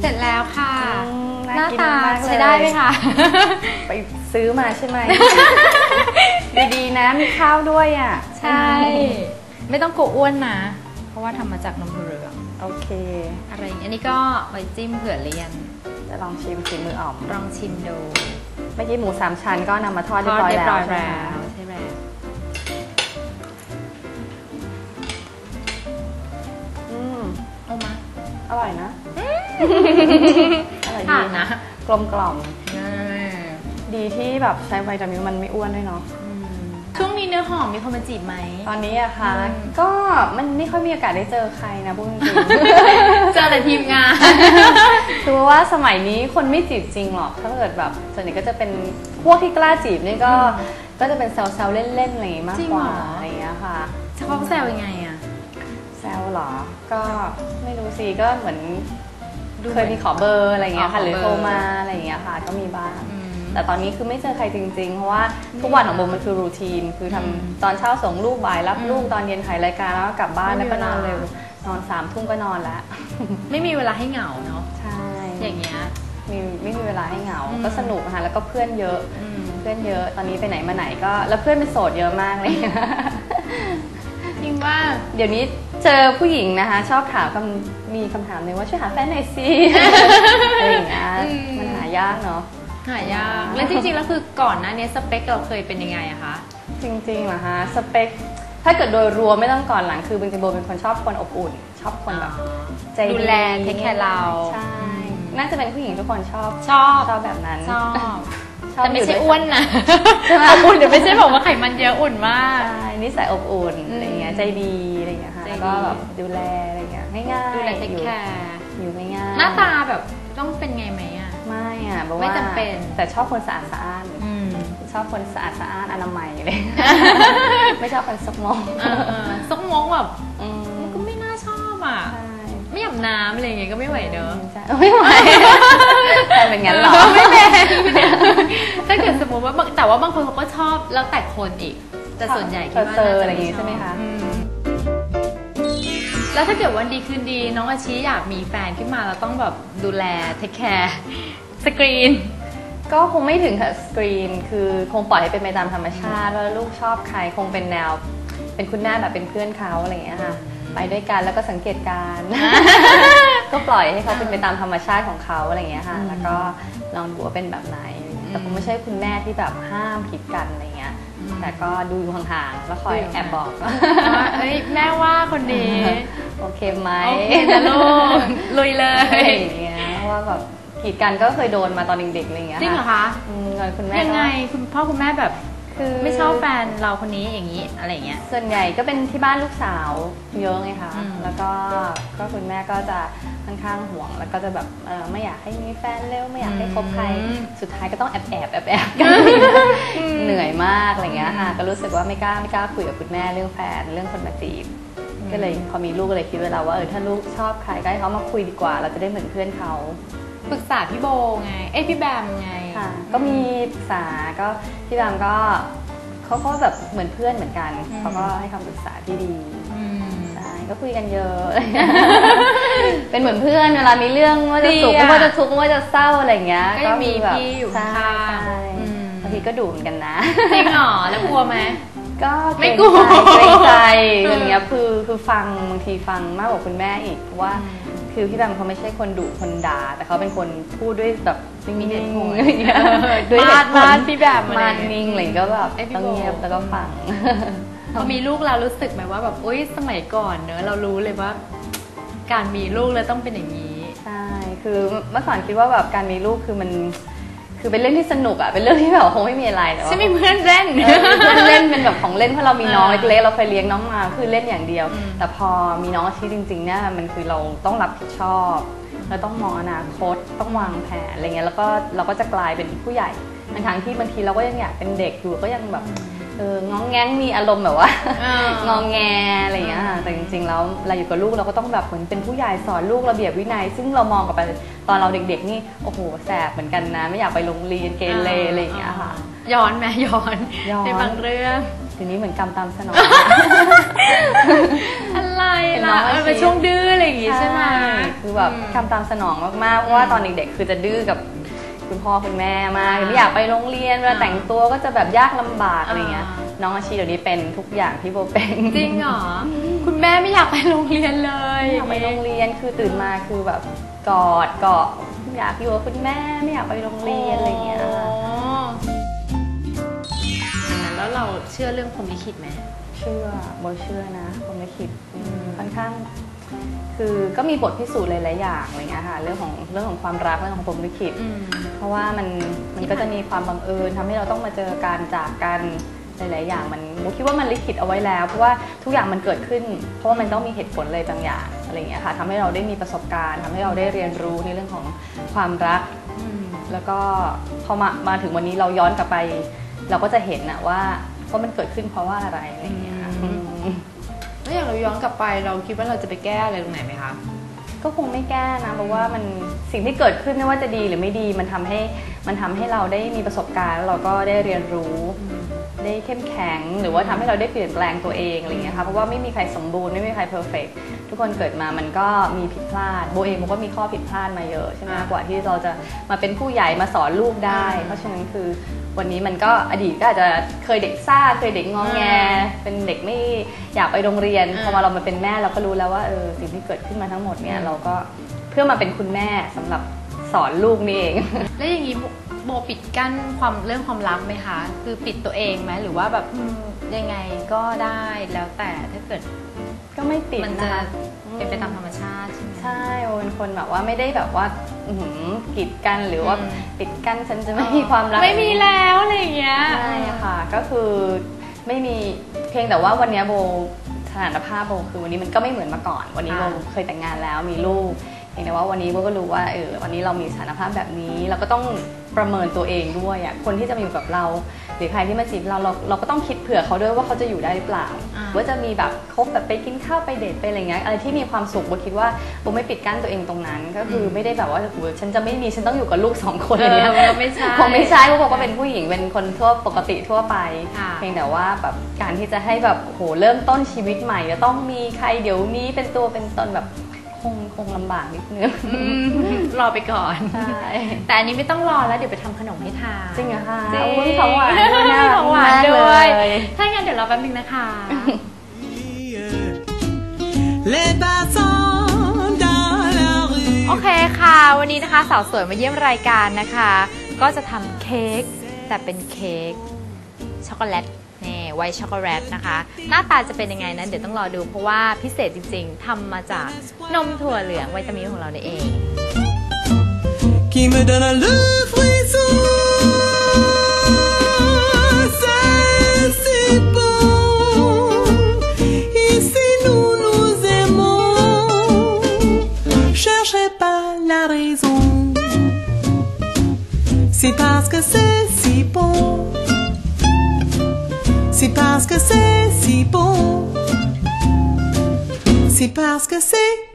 เสร็จแล้วค่ะ อืมหน่าน้ากินตามากเลย ใช้ได้ไหมคะ ไปซื้อมาใช่ไหมดีๆนะมีข้าวด้วยอะใช่ ไม่ต้องกลัวอ้วนนะ เพราะว่าทำมาจากนมถั่วเหลืองโอเค อะไรอย่างเงี้ยอันนี้ก็ไว้จิ้มเผื่อเรียน จะลองชิมฝีมืออ่อมลองชิมดู เมื่อกี้หมูสามชั้นก็นำมาทอดทเรียอบดร้อยเรียบแล้วร้อยใช่ไหมแล้ว อร่อยผ่าดีนนะกลมกล่อมอืมดีที่แบบใช้ไวตามินมันไม่อ้วนด้วยเนาะช่วงนี้เนื้อหอมมีคนมาจีบไหม ตอนนี้อะคะอืมก็มันไม่ค่อยมีโอกาสได้เจอใครนะพูดจริงเจอแต่ทีมงานๆคือว่าสมัยนี้คนไม่จีบจริงหรอกถ้าเกิดแบบส่วนใหญ่ก็จะเป็นพวกที่กล้าจีบนี่ก็อืมก็จะเป็นแซวๆเล่นๆอะไรอย่างงี้มากจริงกว่าเหรอออะไรอย่างเงี้ยค่ะเขาแซวยังไงอะแซวเหรอ ก็ไม่รู้สิก็เหมือน ดูเคยมีขอเบอร์อะไรอย่างเงี้ยอ๋อค่ะหรือขอเบโทอรร์มาอะไรอย่างเงี้ยค่ะ ก็มีบ้างอืมแต่ตอนนี้คือไม่เจอใครจริง ๆ เพราะว่าทุกวันของโบมันคือรูทีน คือทำอืมตอนเช้าส่งลูกบ่ายรับอืมลูกตอนเย็นถ่ายรายการแล้วก็กลับบ้านไม่แล้วมีก็นอนเวลาเร็วนอนสามทุ่มก็นอนแล้วไม่มีเวลาให้เหงาเนาะใช่อย่างเงี้ยมีไม่มีเวลาให้เหงาอืมก็สนุกค่ะแล้วก็เพื่อนเยอะอืมเพื่อนเยอะ ตอนนี้ไปไหนมาไหนก็ แล้วเพื่อนเป็นโสดเยอะมากเลย จริงว่าเดี๋ยวนี้เจอผู้หญิงนะคะ ชอบถามคำมีคำถามหนึงว่าช่วยหาแฟนหน่อยสิอะไรอย่างเงี้ยอืมมันหายากเนาะหายากแล้วจริงๆแล้วคือก่อนหน้านี้สเปคเราเคยเป็นยังไงอะคะจริงๆเหรอฮะสเปคถ้าเกิดโดยรวมไม่ต้องก่อนหลังคือจริงๆโบเป็นคนชอบคนอบอุ่น ชอบคนแบบใจดูแล take care เราใช่น่าจะเป็นผู้หญิงทุกคนชอบชอบชอบแบบนั้นชอบช อบแต่ไม่ใช่ยู่ด้วยอ้วนนะใช่ไหมอบอุ่นเดี๋ยวไม่ใช่บอกว่าไขมันเยอะอุ่นมากใช่นิสัยอบอุ่นอืมอะไรเงี้ยใจดีอะไรเงี้ยค่ะใจดีแล้วก็แบบดูแลอะไรเงี้ยง่ายๆดูแลเทคอยู่แคร์อยู่ง่ายๆหน้าตาแบบต้องเป็นไงไหมอะไม่อะบอกไม่ว่าจำเป็นแต่ชอบคนสะอาดสะอ้านอืมชอบคนสะอาดสะอ้านอนามัยเลย ไม่ชอบคนสกมองเออเออซกมกแบบอืมมันก็ไม่น่าชอบอะใช่ไม่อาบ น้ำอะไรอย่างเงี้ยก็ไม่ไหวเนอะ ใช่ไม่ไหวแต่เป็นงั้นเหรอ ไม่แรงถ้าเกิดสมมติว่าบางแต่ว่าบางคนเขาก็ชอบแล้วแต่คนอีก แต่ส่วนใหญ่คิดว่าเซอน่าร์จะอะไรอย่างงี้ชบใช่ไหมคะ อืมแล้วถ้าเกิดวันดีคืนดีน้องอาชีอยากมีแฟนขึ้นมาเราต้องแบบดูแลเทคแคร์สกรีน ก็คงไม่ถึงกับสกรีน คือคงปล่อยให้เป็นไปตามธรรมชาติว่าลูกชอบใครคงเป็นแนว เป็นคุณแม่แบบเป็นเพื่อนเขาอะไรอย่างเงี้ยค่ะ ไปด้วยกันแล้วก็สังเกตการณ์ ก็ปล่อยให้เขาเป็นไปตามธรรมชาติของเขาอะไรอย่างเงี้ยค่ะอืมแล้วก็ลองดูว่าเป็นแบบไหนอะไรอย่างเงี้ยแต่คงไม่ใช่คุณแม่ที่แบบห้ามกีดกันอะไรเงี้ย แต่ก็ดูอยู่ห่างๆแล้วคอยแอบบอกว่าเอ้ยแม่ว่าคนนี้โอเคไหมโอเคนะลูกลุยเลอะไรยอย่างเงี้ยเพราะว่าแบบกีดกันก็เคยโดนมาตอนเด็กๆอะไรอย่างเงี้ยจริงเหรอคะอืมตอนคุณแม่ยังไงก็คุณพ่อคุณแม่แบบ คือไม่ชอบแฟนเราคนนี้อย่างนี้อะไรอย่างเงี้ย ส่วนใหญ่ก็เป็นที่บ้านลูกสาวเยอะไงคะอืม แล้วก็ก็คุณแม่ก็จะค่อนข้างห่วง แล้วก็จะแบบเออไม่อยากให้มีแฟนเร็วไม่อยากให้คบใคร สุดท้ายก็ต้องแอบแอบแอบแอบกันเหนื่อยมากอะไรเงี้ยค่ะก็รู้สึกว่าไม่กล้าไม่กล้าคุยกับคุณแม่เรื่องแฟนเรื่องคนมาจีบก็เลยพอมีลูกก็เลยคิดไว้แล้วว่าเออถ้าลูกชอบใครก็ให้เขามาคุยดีกว่า เราจะได้เหมือนเพื่อนเขา ปรึกษาพี่โบไง เอ้ยพี่แบมไง ค่ะ ก็มีปรึกษาก็พี่บามก็เขาก็แบบเหมือนเพื่อนเหมือนกันอืม เขาก็ให้คำปรึกษาที่ดีอืม ใช่ก็คุยกันเยอะ เป็นเหมือนเพื่อนเวลามีเรื่องว่าจะสุขดีอะไม่ว่าจะทุกข์ไม่ว่าจะเศร้าอะไรอย่างเงี้ยก็ยังมีแบบพี่อยู่ใช่ข้างใช่อืม บางทีก็ดุเหมือนกันนะ จริงเหรอแล้วกลัวไหม ก็ไม่เกรงกลัวใจเกรงใจเอออะไรเงี้ยคือคือฟังบางทีฟังมากกว่าคุณแม่อีกเพราะว่าอืมคือพี่แบมเขาไม่ใช่คนดุคนด่าแต่เขาเป็นคนพูดด้วยแบบมีเหตุผลอะไรเงี้ยเออด้วยเหตุผลมาดๆพี่แบมอะไรมาดนิ่งอะไรก็แบบเอ้ยพี่ต้องโบเงียบแล้วก็ฟังพอมีลูกเรารู้สึกไหมว่าแบบอุ้ยสมัยก่อนเนอะเรารู้เลยว่า การมีลูกแล้วต้องเป็นอย่างนี้ใช่คือเมื่อก่อนคิดว่าแบบการมีลูกคือมัน คือเป็นเรื่องที่สนุกอะเป็นเรื่องที่แบบคงไม่มีอะไรแต่ว่าฉันมีเพื่อนเล่น เออเพื่อนเล่นเป็นแบบของเล่นเพราะเรามีน้องเออเล็กๆเราเคยเลี้ยงน้องมาคือเล่นอย่างเดียว อืม แต่พอมีน้องอาชีพจริงๆเนี่ยมันคือเราต้องรับผิดชอบเราต้องมองอนาคตต้องวางแผนอะไรเงี้ยแล้วก็เราก็จะกลายเป็นผู้ใหญ่ทั้งๆที่บางทีเราก็ยังอยากเป็นเด็กอยู่ก็ยังแบบ เอององแงงมีอารมณ์แบบว่าเอององแงอะไรอย่างเงี้ยค่ะแต่จริงๆแล้วเราอยู่กับลูกเราก็ต้องแบบเหมือนเป็นผู้ใหญ่สอนลูกระเบียบวินัย ซึ่งเรามองกลับไปตอนเราเด็ก ๆ นี่โอ้โหแสบเหมือนกันนะ ไม่อยากไปโรงเรียนเกเรอะไรอย่างเงี้ยค่ะ ย้อนไหมย้อนย้อนในบางเรื่องทีนี้เหมือนกำตามสนองอะไรเป็นน้ล่ะองอาชีพมันเป็นช่วงดื้ออะไรอย่างงี้ใช่ไหมคือแบบทำตามสนองมากๆเพราะว่าตอนเด็กๆคือจะดื้อกับ คุณพ่อคุณแม่มากอ่าไม่อยากไปโรงเรียนเวลาอ่าแต่งตัวก็จะแบบยากลำบากอะไรเงี้ยอ่าน้องอาชีเดี๋ยวนี้เป็นทุกอย่างที่โบเป็นจริงเหรอคุณแม่ไม่อยากไปโรงเรียนเลยไม่อยากไปโรงเรียนคือตื่นมาคือแบบกอดเกาะอยากอยู่กับคุณแม่ไม่อยากไปโรงเรียนอะไรเงี้ยอ๋อแล้วเราเชื่อเรื่องพรหมลิขิตไหมเชื่อโบเชื่อนะผมไม่คิดอืมค่อนข้าง คือก็มีบทพิสูจน์หลายๆอย่างอะไรเงี้ยค่ะเรื่องของเรื่องของความรักเรื่องของผมลิขิตเพราะว่ามันมันก็จะมีความบังเอิญทำให้เราต้องมาเจอการจากกันหลายๆอย่างมันมุกคิดว่ามันลิขิตเอาไว้แล้ว เพราะว่าทุกอย่างมันเกิดขึ้น เพราะว่ามันต้องมีเหตุผลอะไรบางอย่างอะไรเงี้ยค่ะทำให้เราได้มีประสบการณ์ทำให้เราได้เรียนรู้ในเรื่องของความรัก แล้วก็พอมามาถึงวันนี้เราย้อนกลับไป เราก็จะเห็นอะว่าว่ามันเกิดขึ้นเพราะว่าอะไรอะไรเงี้ย แล้วอย่างเราย้อนกลับไปเราคิดว่าเราจะไปแก้อะไรตรงไหนไหมคะ ก็คงไม่แก้นะเพราะว่ามันสิ่งที่เกิดขึ้นไม่ว่าจะดีหรือไม่ดีมันทำให้มันทำให้เราได้มีประสบการณ์แล้วเราก็ได้เรียนรู้ ได้เข้มแข็งหรือว่าทำให้เราได้เปลี่ยนแปลงตัวเองอะไรอย่างเงี้ยค่ะเพราะว่าไม่มีใครสมบูรณ์ไม่มีใครเพอร์เฟกทุกคนเกิดมามันก็มีผิดพลาดโบเองโบก็มีข้อผิดพลาดมาเยอะใช่ไหมอ่ากว่าที่เราจะมาเป็นผู้ใหญ่มาสอนลูกได้ อ่า เพราะฉะนั้นคือ วันนี้มันก็อดีตก็อาจจะเคยเด็กซ่าเคยเด็กงองแงอ่าเป็นเด็กไม่อยากไปโรงเรียนอ่าพอมาเรามาเป็นแม่เราก็รู้แล้วว่าเออสิ่งที่เกิดขึ้นมาทั้งหมดเนี่ยอืมเราก็เพื่อมาเป็นคุณแม่สำหรับสอนลูกนี่เอง แล้วอย่างนี้โบโบปิดกั้นความเรื่องความลับไหมคะ คือปิดตัวเองไหมหรือว่าแบบอืมยังไงก็ได้แล้วแต่ถ้าเกิด ก็ไม่ติดมันนะจะคะเป็นไปตามธรรมชาติใช่ไหม ใช่โอเป็นคนแบบว่าไม่ได้แบบว่าอื้อหือกีดกันหรือว่าอืม ปิดกั้นฉันจะไม่มีความรัก ไม่มีแล้วอะไรอย่างเงี้ย ใช่ค่ะก็คือไม่มีเพียงแต่ว่าวันเนี้ยโบสถานภาพโบคือวันนี้มันก็ไม่เหมือนเมื่อก่อน วันนี้โบค่ะ เคยแต่งงานแล้วมีลูกเพียงแต่ว่าวันนี้โบก็รู้ว่าเออวันนี้เรามีสถานภาพแบบนี้ เราก็ต้องประเมินตัวเองด้วยอะคนที่จะมาอยู่กับเรา หรือใครที่มาจีบเราเราเราก็ต้องคิดเผื่อเขาด้วยว่าเขาจะอยู่ได้หรือเปล่า อ่า ว่าจะมีแบบคบแบบไปกินข้าวไปเดทไปอะไรเงี้ยอะไรที่มีความสุขโบคิดว่าโบไม่ปิดกั้นตัวเองตรงนั้น ก็คือไม่ได้แบบว่าโอ้โหฉันจะไม่มีฉันต้องอยู่กับลูกสองคนอะไรเงี้ย เออไม่ใช่ คงไม่ใช่เพราะบอกว่าเป็นผู้หญิงเป็นคนทั่วปกติทั่วไป ค่ะเพียงแต่ว่าแบบการที่จะให้แบบโหเริ่มต้นชีวิตใหม่จะต้องมีใครเดี๋ยวนี้เป็นตัวเป็นตนแบบ คงคงลำบากนิดนึง อืมรอไปก่อน ใช่ แต่อันนี้ไม่ต้องรอแล้วเดี๋ยวไปทำขนมให้ทานจริงเหรอคะจริงอุ๊ยของหวานด้วยน่ามีรัขก Dạ, องหวานมากด้วยเลยถ้างั้นเดี๋ยวรอแป๊บนึงนะคะ Les passants dans la โอ rue เคค่ะ วันนี้นะคะสาวสวยมาเยี่ยมรายการนะคะ ก็จะทำเค้กแต่เป็นเค้กช็อกโกแลตนี่ ไวช็อกโกแลตนะคะ หน้าตาจะเป็นยังไงนั้นเดี๋ยวต้องรอดูเพราะว่าพิเศษจริงๆทำมาจากนมถั่วเหลืองวิตามินของเราเอง qui me donne le frisson. C'est si bon. Ici nous nous aimons. Cherchez pas la raison. C'est parce que c'est si bon. C'est parce que c'est si bon. C'est parce que c'est